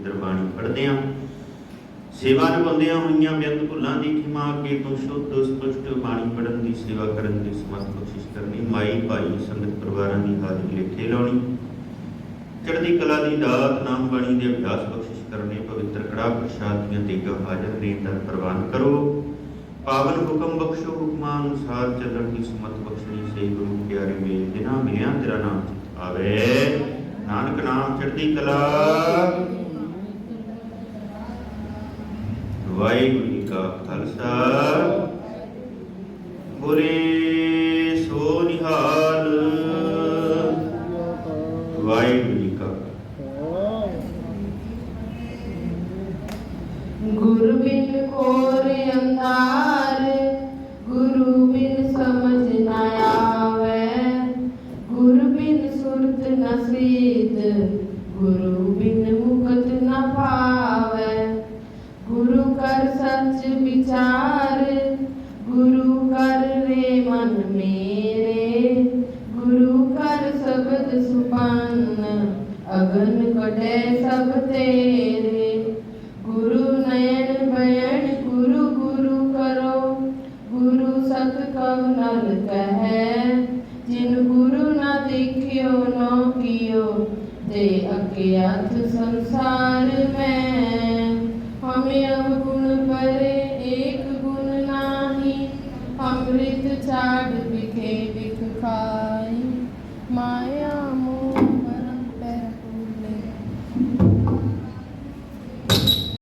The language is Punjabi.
ਇਧਰ ਪੜ੍ਹਦੇ ਹਾਂ। ਸੇਵਾ ਨਿਭਾਉਂਦਿਆਂ ਹੋਈਆਂ ਬੇਅੰਤ ਭੁੱਲਾਂ ਦੀ ਖਿਮਾ ਅੱਗੇ ਤੋਂ ਸ਼ੁੱਧ, ਸਪਸ਼ਟ ਬਾਣੀ ਪੜ੍ਹਨ ਦੀ, ਸੇਵਾ ਕਰਨ ਦੀ ਸਮਤ ਕੋਸ਼ਿਸ਼ ਕਰਨੀ ਮਾਈ, ਭਾਈ, ਸੰਗਤ ਪਰਿਵਾਰਾਂ ਦੀ ਹਾਜ਼ਰੀ ਲਿਖੇ ਲਾਉਣੀ। ਚੜ੍ਹਦੀ ਕਲਾ ਦੀ ਦਾਤ, ਨਾਮ ਬਾਣੀ ਦੇ ਅਭਿਆਸ ਬਖਸ਼ਿਸ਼ ਕਰਨੇ, ਪਵਿੱਤਰ ਕੜਾ ਪ੍ਰਸ਼ਾਦ ਦੀਆਂ ਤੇਗਾ ਹਾਜ਼ਰ ਨੇ ਦਰ ਪ੍ਰਵਾਨ ਕਰੋ। ਪਾਵਨ ਹੁਕਮ ਬਖਸ਼ੋ, ਹੁਕਮਾਂ ਅਨੁਸਾਰ ਚੱਲਣ ਦੀ ਸਮਤ ਬਖਸ਼ਣੀ ਸੇ ਗੁਰੂ ਪਿਆਰੇ ਮੇਲ ਜਿਨ੍ਹਾਂ ਮਿਲਿਆ ਤੇਰਾ ਨਾਮ ਆਵੇ। ਨਾਨਕ ਨਾਮ ਚੜ੍ਹਦੀ ਕਲਾ। ਵਾਹਿਗੁਰੂ ਜੀ ਕਾ ਖਾਲਸਾ। ਬੋਲੇ ਸੋ ਨਿਹਾਲ। ਵਾਹਿਗੁਰੂ ਜੀ ਕਾ ਗੁਰ ਬਿਨ ਕੋਰ ਅੰਧਾਰ, ਗੁਰੂ ਬਿਨ ਸਮਝ ਨਾ ਆਵੇ। ਗੁਰ ਬਿਨ ਸੁਰਤ ਨ ਗੁਰੂ ਬਿਨ ਗੁਰੂ ਕਰ ਸੱਚ ਵਿਚਾਰ, ਗੁਰੂ ਕਰ ਰੇ ਮਨ ਮੇਰੇ, ਗੁਰੂ ਕਰ ਸ਼ਬਦ ਸੁਪੰਨ, ਅਗਨ ਕਟੇ ਸਭ ਤੇਰੇ। ਗੁਰੂ ਨੈਣ ਬයਣ ਗੁਰੂ ਗੁਰੂ ਕਰੋ, ਗੁਰੂ ਸਤ ਕਵ ਨਲ ਕਹੈ। ਜਿਨ ਗੁਰੂ ਨਾ ਦੇਖਿਓ ਨੋ ਕੀਓ ਤੇ ਅਕਿਆਤ ਸੰਸਾਰ। the time it be it could cry.